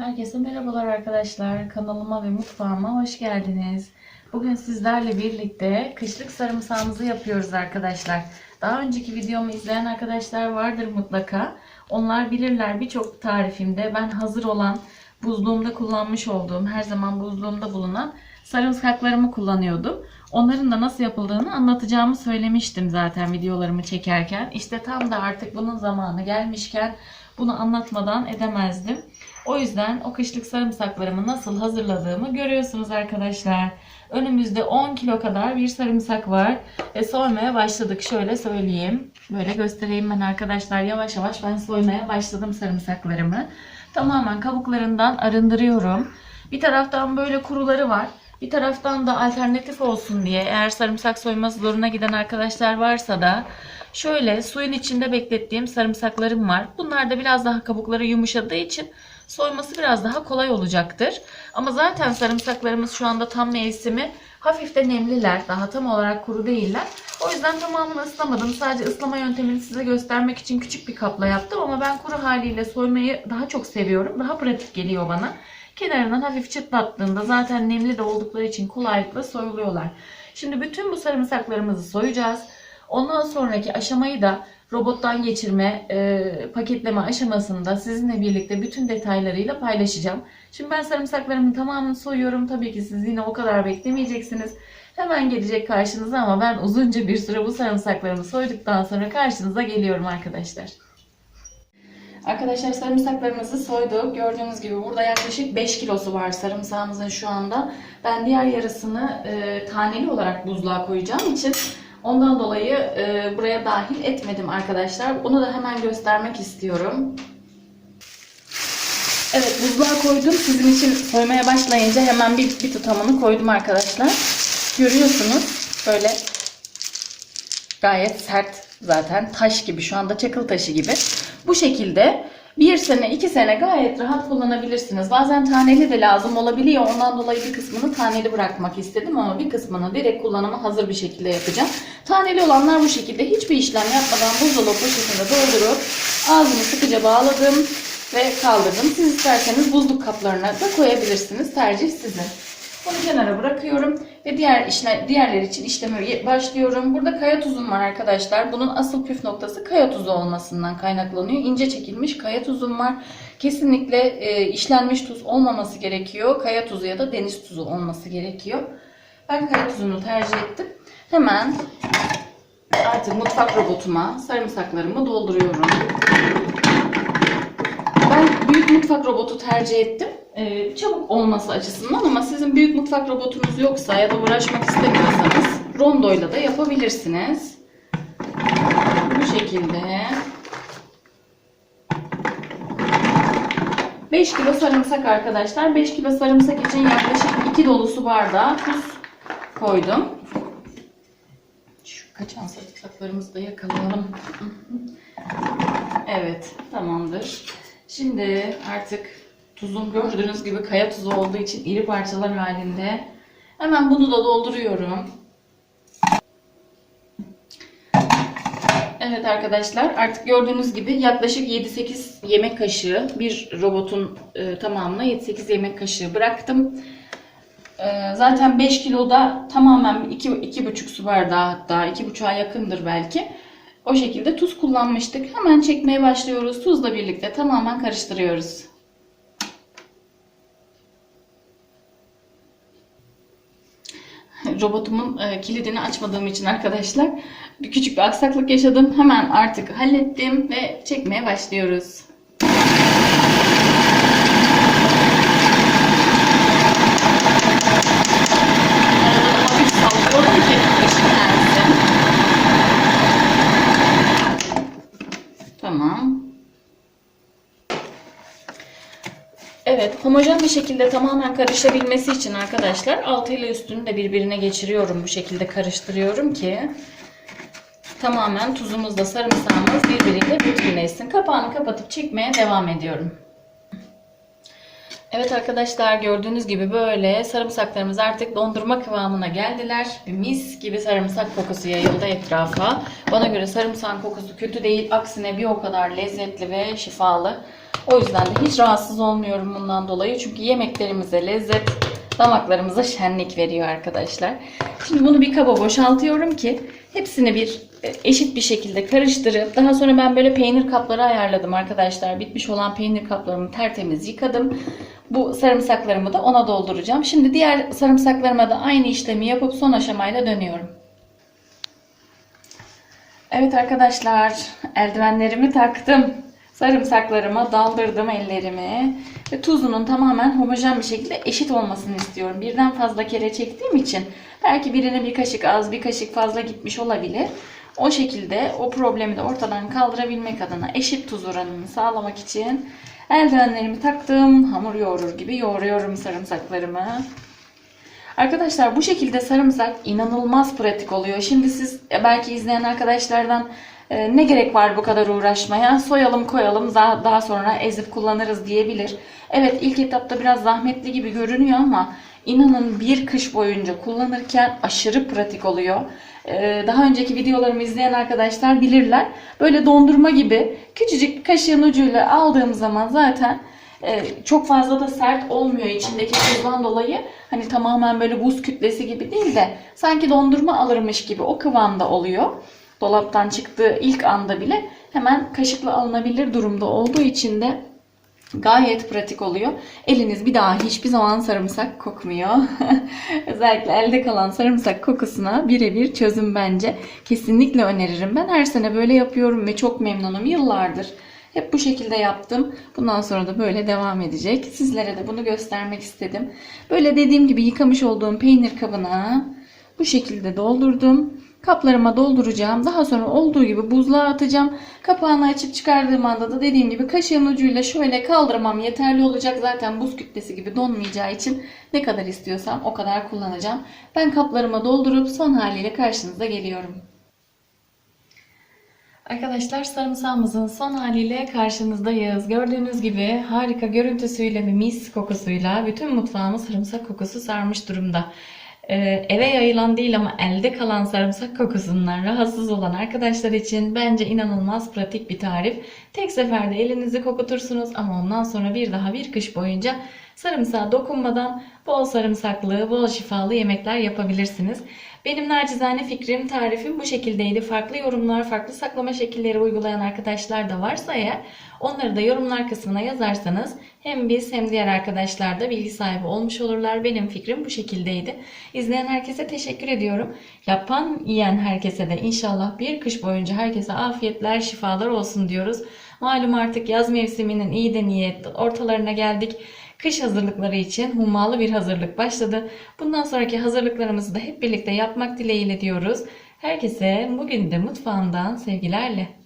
Herkese merhabalar arkadaşlar. Kanalıma ve mutfağıma hoş geldiniz. Bugün sizlerle birlikte kışlık sarımsağımızı yapıyoruz arkadaşlar. Daha önceki videomu izleyen arkadaşlar vardır mutlaka. Onlar bilirler birçok tarifimde ben hazır olan buzluğumda kullanmış olduğum her zaman buzluğumda bulunan sarımsaklarımı kullanıyordum. Onların da nasıl yapıldığını anlatacağımı söylemiştim zaten videolarımı çekerken. İşte tam da artık bunun zamanı gelmişken bunu anlatmadan edemezdim. O yüzden o kışlık sarımsaklarımı nasıl hazırladığımı görüyorsunuz arkadaşlar. Önümüzde 10 kilo kadar bir sarımsak var. Ve soymaya başladık. Şöyle söyleyeyim. Böyle göstereyim ben arkadaşlar. Yavaş yavaş ben soymaya başladım sarımsaklarımı. Tamamen kabuklarından arındırıyorum. Bir taraftan böyle kuruları var. Bir taraftan da alternatif olsun diye eğer sarımsak soyması zoruna giden arkadaşlar varsa da şöyle suyun içinde beklettiğim sarımsaklarım var. Bunlar da biraz daha kabukları yumuşadığı için soyması biraz daha kolay olacaktır. Ama zaten sarımsaklarımız şu anda tam mevsimi. Hafif de nemliler. Daha tam olarak kuru değiller. O yüzden tamamını ıslamadım. Sadece ıslama yöntemini size göstermek için küçük bir kapla yaptım. Ama ben kuru haliyle soymayı daha çok seviyorum. Daha pratik geliyor bana. Kenarından hafif çıtlattığında zaten nemli de oldukları için kolaylıkla soyuluyorlar. Şimdi bütün bu sarımsaklarımızı soyacağız. Ondan sonraki aşamayı da robottan geçirme, e, paketleme aşamasında sizinle birlikte bütün detaylarıyla paylaşacağım. Şimdi ben sarımsaklarımın tamamını soyuyorum. Tabii ki siz yine o kadar beklemeyeceksiniz. Hemen gelecek karşınıza ama ben uzunca bir süre bu sarımsaklarımı soyduktan sonra karşınıza geliyorum arkadaşlar. Arkadaşlar sarımsaklarımızı soyduk. Gördüğünüz gibi burada yaklaşık 5 kilosu var sarımsağımızın şu anda. Ben diğer yarısını e, taneli olarak buzluğa koyacağım için ondan dolayı e, buraya dahil etmedim arkadaşlar. Onu da hemen göstermek istiyorum. Evet buzluğa koydum. Sizin için soymaya başlayınca hemen bir, bir tutamını koydum arkadaşlar. Görüyorsunuz böyle gayet sert zaten taş gibi şu anda çakıl taşı gibi. Bu şekilde bir sene iki sene gayet rahat kullanabilirsiniz. Bazen taneli de lazım olabiliyor. Ondan dolayı bir kısmını taneli bırakmak istedim ama bir kısmını direkt kullanıma hazır bir şekilde yapacağım. Taneli olanlar bu şekilde hiçbir işlem yapmadan buzdolabı poşetine doldurup ağzını sıkıca bağladım ve kaldırdım. Siz isterseniz buzluk kaplarına da koyabilirsiniz. Tercih sizin. Bunu kenara bırakıyorum ve diğer işle, diğerler için işleme başlıyorum. Burada kaya tuzum var arkadaşlar. Bunun asıl püf noktası kaya tuzu olmasından kaynaklanıyor. İnce çekilmiş kaya tuzum var. Kesinlikle e, işlenmiş tuz olmaması gerekiyor. Kaya tuzu ya da deniz tuzu olması gerekiyor. Ben kaya tuzunu tercih ettim. Hemen artık mutfak robotuma sarımsaklarımı dolduruyorum. Ben büyük mutfak robotu tercih ettim. Ee, çabuk olması açısından ama sizin büyük mutfak robotunuz yoksa ya da uğraşmak istemiyorsanız rondoyla da yapabilirsiniz. Bu şekilde. 5 kilo sarımsak arkadaşlar. 5 kilo sarımsak için yaklaşık 2 dolu su bardağı tuz koydum. Şu kaçan sarımsaklarımızı da yakalayalım. Evet, tamamdır. Şimdi artık tuzum gördüğünüz gibi kaya tuzu olduğu için iri parçalar halinde. Hemen bunu da dolduruyorum. Evet arkadaşlar artık gördüğünüz gibi yaklaşık 7-8 yemek kaşığı bir robotun e, tamamına 7-8 yemek kaşığı bıraktım. E, zaten 5 kiloda tamamen 2-2,5 su bardağı hatta 2,5'a yakındır belki. O şekilde tuz kullanmıştık. Hemen çekmeye başlıyoruz. Tuzla birlikte tamamen karıştırıyoruz. Robotumun e, kilidini açmadığım için arkadaşlar küçük bir aksaklık yaşadım. Hemen artık hallettim ve çekmeye başlıyoruz. Arada da hafif sallıyorum ki ışınlansın. Tamam. Evet, homojen bir şekilde tamamen karışabilmesi için arkadaşlar altı ile üstünü de birbirine geçiriyorum. Bu şekilde karıştırıyorum ki tamamen tuzumuzla sarımsağımız birbiriyle bütünleşsin. Kapağını kapatıp çekmeye devam ediyorum. Evet arkadaşlar gördüğünüz gibi böyle sarımsaklarımız artık dondurma kıvamına geldiler. Bir mis gibi sarımsak kokusu yayıldı etrafa. Bana göre sarımsak kokusu kötü değil. Aksine bir o kadar lezzetli ve şifalı. O yüzden de hiç rahatsız olmuyorum bundan dolayı. Çünkü yemeklerimize lezzet, damaklarımıza şenlik veriyor arkadaşlar. Şimdi bunu bir kaba boşaltıyorum ki hepsini bir e, eşit bir şekilde karıştırıp daha sonra ben böyle peynir kapları ayarladım arkadaşlar. Bitmiş olan peynir kaplarımı tertemiz yıkadım. Bu sarımsaklarımı da ona dolduracağım. Şimdi diğer sarımsaklarıma da aynı işlemi yapıp son aşamayla dönüyorum. Evet arkadaşlar, eldivenlerimi taktım. Sarımsaklarıma daldırdım ellerimi. Ve tuzunun tamamen homojen bir şekilde eşit olmasını istiyorum. Birden fazla kere çektiğim için belki birine bir kaşık az, bir kaşık fazla gitmiş olabilir. O şekilde o problemi de ortadan kaldırabilmek adına eşit tuz oranını sağlamak için eldivenlerimi taktım. Hamur yoğurur gibi yoğuruyorum sarımsaklarımı. Arkadaşlar bu şekilde sarımsak inanılmaz pratik oluyor. Şimdi siz e, belki izleyen arkadaşlardan e, ne gerek var bu kadar uğraşmaya? Soyalım koyalım daha, sonra ezip kullanırız diyebilir. Evet ilk etapta biraz zahmetli gibi görünüyor ama inanın bir kış boyunca kullanırken aşırı pratik oluyor. E, Daha önceki videolarımı izleyen arkadaşlar bilirler. Böyle dondurma gibi küçücük kaşığın ucuyla aldığım zaman zaten ee, çok fazla da sert olmuyor içindeki tuzdan dolayı. Hani tamamen böyle buz kütlesi gibi değil de sanki dondurma alırmış gibi o kıvamda oluyor. Dolaptan çıktığı ilk anda bile hemen kaşıkla alınabilir durumda olduğu için de gayet pratik oluyor. Eliniz bir daha hiçbir zaman sarımsak kokmuyor. Özellikle elde kalan sarımsak kokusuna birebir çözüm bence. Kesinlikle öneririm. Ben her sene böyle yapıyorum ve çok memnunum yıllardır. Hep bu şekilde yaptım. Bundan sonra da böyle devam edecek. Sizlere de bunu göstermek istedim. Böyle dediğim gibi yıkamış olduğum peynir kabına bu şekilde doldurdum. Kaplarıma dolduracağım. Daha sonra olduğu gibi buzluğa atacağım. Kapağını açıp çıkardığım anda da dediğim gibi kaşığın ucuyla şöyle kaldırmam yeterli olacak. Zaten buz kütlesi gibi donmayacağı için ne kadar istiyorsam o kadar kullanacağım. Ben kaplarıma doldurup son haliyle karşınıza geliyorum. Arkadaşlar sarımsağımızın son haliyle karşınızdayız. Gördüğünüz gibi harika görüntüsüyle ve mis kokusuyla bütün mutfağımı sarımsak kokusu sarmış durumda. Ee, eve yayılan değil ama elde kalan sarımsak kokusundan rahatsız olan arkadaşlar için bence inanılmaz pratik bir tarif. Tek seferde elinizi kokutursunuz ama ondan sonra bir daha bir kış boyunca sarımsağa dokunmadan bol sarımsaklı, bol şifalı yemekler yapabilirsiniz. Benim nacizane fikrim, tarifim bu şekildeydi. Farklı yorumlar, farklı saklama şekilleri uygulayan arkadaşlar da varsa eğer onları da yorumlar kısmına yazarsanız hem biz hem diğer arkadaşlar da bilgi sahibi olmuş olurlar. Benim fikrim bu şekildeydi. İzleyen herkese teşekkür ediyorum. Yapan, yiyen herkese de inşallah bir kış boyunca herkese afiyetler, şifalar olsun diyoruz. Malum artık yaz mevsiminin iyi de niyet ortalarına geldik. Kış hazırlıkları için hummalı bir hazırlık başladı. Bundan sonraki hazırlıklarımızı da hep birlikte yapmak dileğiyle diyoruz. Herkese bugün de mutfağımdan sevgilerle.